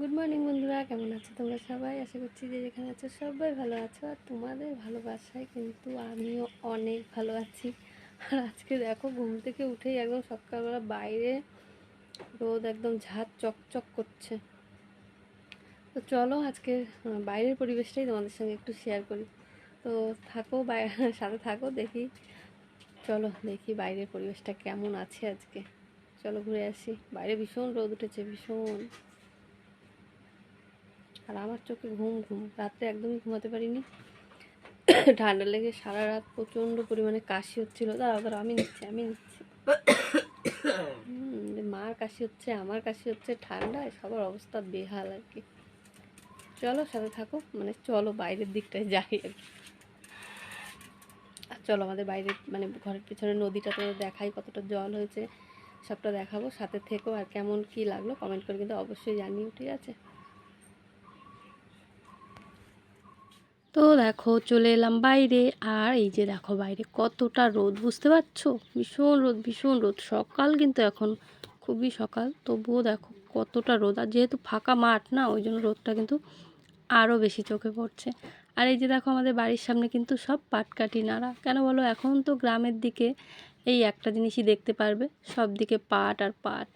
Good morning বন্ধুরা। কেমন আছো তোমরা সবাই? আশা করছি যে যেখানে আছো সবাই ভালো আছো। আর তোমাদের ভালোবাসায় কিন্তু আমিও অনেক ভালো আছি। আর আজকে দেখো, ঘুম থেকে উঠেই একদম সকালবেলা বাইরে রোদ একদম ঝাঁত চকচক করছে। তো চলো আজকে বাইরের পরিবেশটাই তোমাদের সঙ্গে একটু শেয়ার করি। তো থাকো বাই, সাথে থাকো, দেখি। চলো দেখি বাইরের পরিবেশটা কেমন আছে আজকে। চলো ঘুরে আসি। বাইরে ভীষণ রোদ উঠেছে, ভীষণ। আর আমার চোখে ঘুম ঘুম। রাত্রে একদমই ঘুমাতে পারিনি। ঠান্ডা লেগে সারা রাত প্রচণ্ড পরিমাণে কাশি হচ্ছিল। দাঁড়াও দাঁড়াও, আমি নিচ্ছি আমি নিচ্ছি। মার কাশি হচ্ছে, আমার কাশি হচ্ছে, ঠান্ডায় সবার অবস্থা বেহাল আর কি। চলো, সাথে থাকো মানে চলো বাইরের দিকটায় যাই আর কি। আর চলো আমাদের বাইরে মানে ঘরের পিছনে নদীটা তো দেখাই কতটা জল হয়েছে, সবটা দেখাবো, সাথে থেকো। আর কেমন কি লাগল কমেন্ট করে কিন্তু অবশ্যই জানিও, ঠিক আছে? তো দেখো চলে এলাম বাইরে। আর এই যে দেখো বাইরে কতটা রোদ, বুঝতে পারছ? ভীষণ রোদ ভীষণ রোদ। সকাল কিন্তু এখন খুবই সকাল। তবুও দেখো কতটা রোদ। আর যেহেতু ফাঁকা মাঠ না, ওই জন্য রোদটা কিন্তু আরও বেশি চোখে পড়ছে। আর এই যে দেখো আমাদের বাড়ির সামনে কিন্তু সব পাটকাঠি নাড়া। কেন বলো, এখন তো গ্রামের দিকে এই একটা জিনিসই দেখতে পারবে। সব দিকে পাট আর পাট।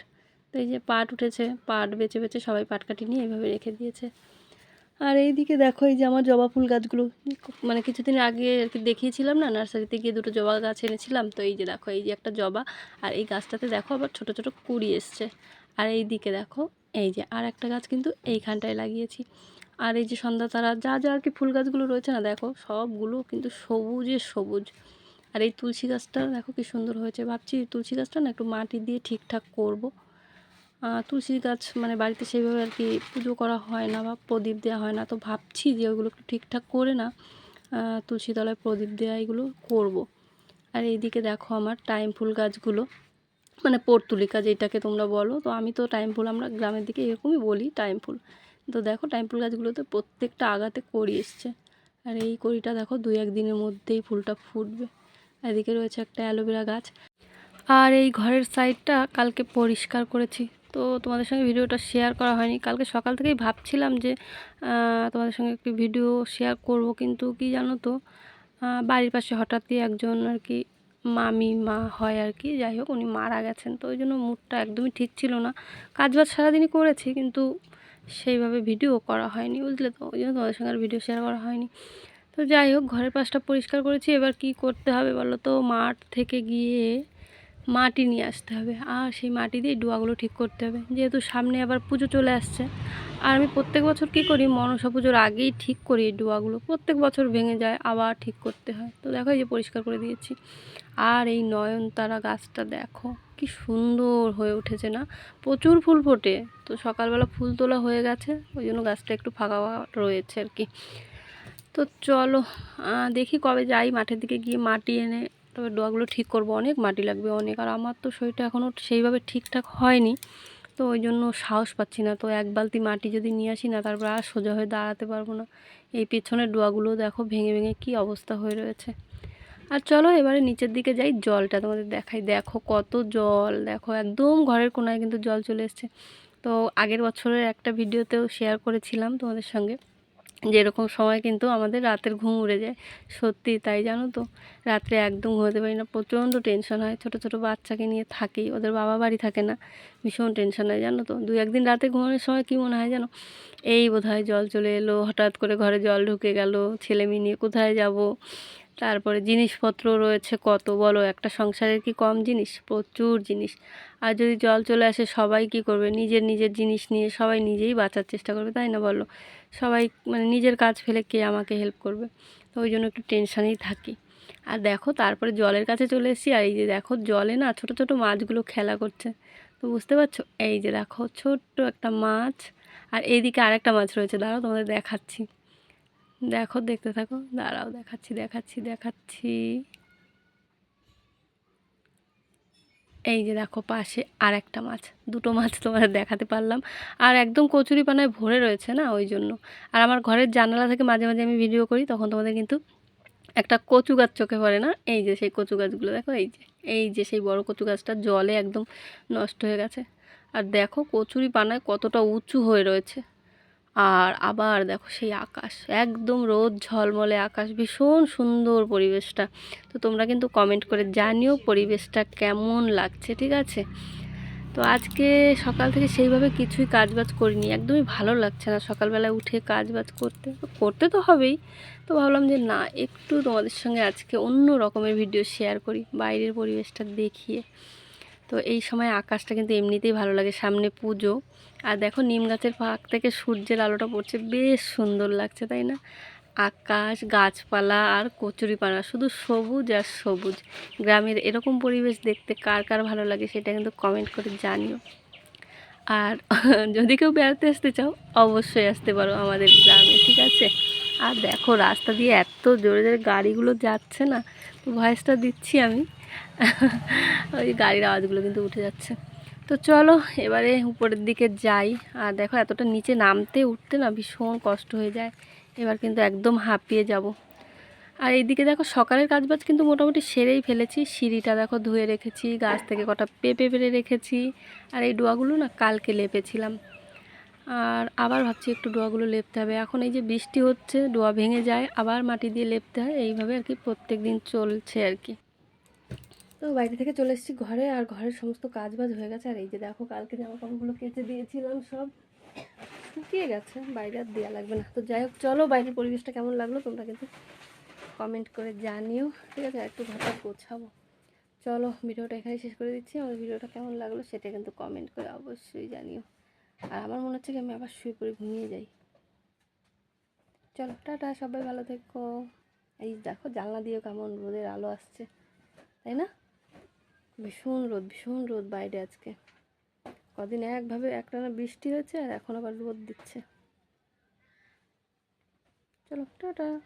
তো এই যে পাট উঠেছে, পাট বেছে বেছে সবাই পাটকাঠি নিয়ে এইভাবে রেখে দিয়েছে। আর এইদিকে দেখো, এই যে আমার জবা ফুল গাছগুলো মানে কিছুদিন আগে আর কি দেখিয়েছিলাম না, নার্সারিতে গিয়ে দুটো জবা গাছ এনেছিলাম, তো এই যে দেখো, এই যে একটা জবা, আর এই গাছটাতে দেখো আবার ছোট ছোট কুড়ি এসছে। আর এই দিকে দেখো, এই যে আর একটা গাছ কিন্তু এইখানটায় লাগিয়েছি। আর এই যে সন্ধ্যা তারা, যা যা আর কি ফুল গাছগুলো রয়েছে না, দেখো, সবগুলো কিন্তু সবুজে সবুজ। আর এই তুলসী গাছটা, দেখো কি সুন্দর হয়েছে, ভাবছি তুলসী গাছটা না একটু মাটি দিয়ে ঠিকঠাক করব। তুলসী গাছ মানে বাড়িতে সেইভাবে আর কি পুজো করা হয় না বা প্রদীপ দেওয়া হয় না। তো ভাবছি যে ওগুলো একটু ঠিকঠাক করে না তুলসী তলায় প্রদীপ দেওয়া এগুলো করব। আর এইদিকে দেখো আমার টাইম ফুল গাছগুলো মানে পর্তুলিকা যেটাকে তোমরা বলো। তো আমি তো টাইম ফুল আমরা গ্রামের দিকে এরকমই বলি, টাইম ফুল। তো দেখো টাইম ফুল গাছগুলোতে প্রত্যেকটা আগাতে কড়ি এসছে। আর এই কড়িটা দেখো দুই এক দিনের মধ্যেই ফুলটা ফুটবে। এদিকে রয়েছে একটা অ্যালোভেরা গাছ। আর এই ঘরের সাইডটা কালকে পরিষ্কার করেছি। তো তোমাদের সঙ্গে ভিডিওটা শেয়ার করা হয়নি। কালকে সকাল থেকেই ভাবছিলাম যে তোমাদের সঙ্গে একটি ভিডিও শেয়ার করব, কিন্তু কি জানো তো বাড়ির পাশে হঠাৎই একজন আর কি মামি, মা হয় আর কি, যাই হোক উনি মারা গেছেন। তো ওই জন্য মুডটা একদমই ঠিক ছিল না। কাজ বাজ সারাদিনই করেছি, কিন্তু সেইভাবে ভিডিও করা হয়নি বুঝলে তো, ওই জন্য তোমাদের সঙ্গে আর ভিডিও শেয়ার করা হয়নি। তো যাই হোক, ঘরের পাশটা পরিষ্কার করেছি, এবার কি করতে হবে বলো তো? মাঠ থেকে গিয়ে মাটি নিয়ে আসতে হবে। আর সেই মাটি দিয়ে ডোয়াগুলো ঠিক করতে হবে। যেহেতু সামনে আবার পুজো চলে আসছে। আর আমি প্রত্যেক বছর কী করি, মনসা পুজোর আগেই ঠিক করি এই ডোয়াগুলো। প্রত্যেক বছর ভেঙে যায়, আবার ঠিক করতে হয়। তো দেখো এই যে পরিষ্কার করে দিয়েছি। আর এই নয়নতারা গাছটা দেখো, কি সুন্দর হয়ে উঠেছে না? প্রচুর ফুল ফোটে। তো সকালবেলা ফুল তোলা হয়ে গেছে, ওই জন্য গাছটা একটু ফাঁকা রয়েছে আর কি। তো চলো দেখি কবে যাই। মাঠের দিকে গিয়ে মাটি এনে তবে ডোয়াগুলো ঠিক করব, অনেক মাটি লাগবে অনেক। আর আমার তো শরীরটা এখনও সেইভাবে ঠিকঠাক হয়নি, তো ওই জন্য সাহস পাচ্ছি না। তো এক বালতি মাটি যদি নিয়ে আসি না, তারপর আর সোজা হয়ে দাঁড়াতে পারব না। এই পেছনের ডোয়াগুলো দেখো ভেঙে ভেঙে কি অবস্থা হয়ে রয়েছে। আর চলো এবারে নিচের দিকে যাই, জলটা তোমাদের দেখাই। দেখো কত জল, দেখো একদম ঘরের কোনায় কিন্তু জল চলে এসছে। তো আগের বছরের একটা ভিডিওতেও শেয়ার করেছিলাম তোমাদের সঙ্গে। যে এরকম সময় কিন্তু আমাদের রাতের ঘুম উড়ে যায়। সত্যি তাই জানো তো? রাত্রে একদম ঘুমোতে পারি না, প্রচণ্ড টেনশন হয়। ছোট ছোট বাচ্চাকে নিয়ে থাকি ওদের বাবা বাড়ি থাকে না। ভীষণ টেনশন হয়, জানো তো? দু একদিন রাতে ঘুমানোর সময় কী মনে হয় জানো? এই বোধহয় জল চলে এলো, হঠাৎ করে ঘরে জল ঢুকে গেল, ছেলে মেয়ে নিয়ে কোথায় যাব? তারপরে জিনিসপত্র রয়েছে কত, বলো একটা সংসারের কি কম জিনিস? প্রচুর জিনিস। আর যদি জল চলে আসে, সবাই কি করবে? নিজের নিজের জিনিস নিয়ে সবাই নিজেই বাঁচার চেষ্টা করবে, তাই না বলো? সবাই মানে নিজের কাজ ফেলে কে আমাকে হেল্প করবে? তো ওই জন্য একটু টেনশানেই থাকি। আর দেখো, তারপরে জলের কাছে চলে এসেছি, আর এই যে দেখো, জলে না ছোট ছোট মাছগুলো খেলা করছে। তো বুঝতে পারছ? এই যে দেখো, ছোট্ট একটা মাছ। আর এইদিকে আরেকটা মাছ রয়েছে, দাঁড়াও তোমাদের দেখাচ্ছি। দেখো, দেখতে থাকো। দাঁড়াও, দেখাচ্ছি দেখাচ্ছি দেখাচ্ছি। এই যে দেখো, পাশে আর একটা মাছ, দুটো মাছ তোমাদের দেখাতে পারলাম। আর একদম কচুরি পানায় ভরে রয়েছে না ওই জন্য। আর আমার ঘরের জানালা থেকে মাঝে মাঝে আমি ভিডিও করি, তখন তোমাদের কিন্তু একটা কচু গাছ চোখে পড়ে না? এই যে সেই কচু গাছগুলো, দেখো, এই যে এই যে সেই বড় কচু গাছটা জলে একদম নষ্ট হয়ে গেছে। আর দেখো, কচুরি পানায় কতটা উঁচু হয়ে রয়েছে। আর আবার দেখো সেই আকাশ, একদম রোদ ঝলমলে আকাশ, ভীষণ সুন্দর পরিবেশটা। তো তোমরা কিন্তু কমেন্ট করে জানিও পরিবেশটা কেমন লাগছে, ঠিক আছে? তো আজকে সকাল থেকে সেইভাবে কিছুই কাজবাজ করিনি, একদমই ভালো লাগছে না। সকালবেলায় উঠে কাজবাজ করতে করতে তো হবেই। তো ভাবলাম যে না, একটু তোমাদের সঙ্গে আজকে অন্য রকমের ভিডিও শেয়ার করি, বাইরের পরিবেশটা দেখিয়ে। তো এই সময় আকাশটা কিন্তু এমনিতেই ভালো লাগে, সামনে পুজো। আর দেখো নিম গাছের ফাঁক থেকে সূর্যের আলোটা পড়ছে, বেশ সুন্দর লাগছে, তাই না? আকাশ, গাছপালা আর কচুরিপানা শুধু সবুজ আর সবুজ। গ্রামের এরকম পরিবেশ দেখতে কার কার ভালো লাগে সেটা কিন্তু কমেন্ট করে জানিও। আর যদি কেউ বেড়াতে আসতে চাও, অবশ্যই আসতে পারো আমাদের গ্রামে, ঠিক আছে? আর দেখো রাস্তা দিয়ে এত জোরে জোরে গাড়িগুলো যাচ্ছে না, তো ভয়েসটা দিচ্ছি আমি। ওই গাড়ির আওয়াজগুলো কিন্তু উঠে যাচ্ছে। তো চলো, এবারে উপরের দিকে যাই। আর দেখো, এতটা নিচে নামতে, উঠতে না ভীষণ কষ্ট হয়ে যায়। এবার কিন্তু একদম হাঁপিয়ে যাব। আর এইদিকে দেখো, সকালের কাজবাজ কিন্তু মোটামুটি সেরেই ফেলেছি। সিঁড়িটা দেখো, ধুয়ে রেখেছি, গাছ থেকে কটা পেঁপে পেরে রেখেছি। আর এই ডোয়াগুলো না কালকে লেপেছিলাম। আর আবার ভাবছি একটু ডোয়াগুলো লেপতে হবে। এখন এই যে বৃষ্টি হচ্ছে, ডোয়া ভেঙে যায়, আবার মাটি দিয়ে লেপতে হয়। এইভাবে আর কি প্রত্যেক দিন চলছে আর কি। তো বাইরে থেকে চলে এসেছি ঘরে আর ঘরের সমস্ত কাজ বাজ হয়ে গেছে। আর এই যে দেখো, কালকে জামা কাপড়গুলো কেচে দিয়েছিলাম সব। শুকিয়ে গেছে, বাইরে আর দেওয়া লাগবে না। তো যাই হোক, চলো বাইরের পরিবেশটা কেমন লাগল তোমরা কিন্তু কমেন্ট করে জানিও। ঠিক আছে একটু ঘরটা গোছাবো। চলো, ভিডিওটা এখানে শেষ করে দিচ্ছি। আমার ভিডিওটা কেমন লাগল সেটা কিন্তু কমেন্ট করে অবশ্যই জানিও। আর আমার মনে হচ্ছে কি আমি আবার শুয়ে পড়ে ঘুমিয়ে যাই। চলো, টাটা, সবাই ভালো থেকো। এই দেখো, জানলা দিয়েও কেমন রোদের আলো আসছে, তাই না? ভীষণ রোদ ভীষণ রোদ বাইরে আজকে। কদিন একভাবে, একটানা বৃষ্টি হয়েছে আর এখন আবার রোদ দিচ্ছে। চলো, টাটা।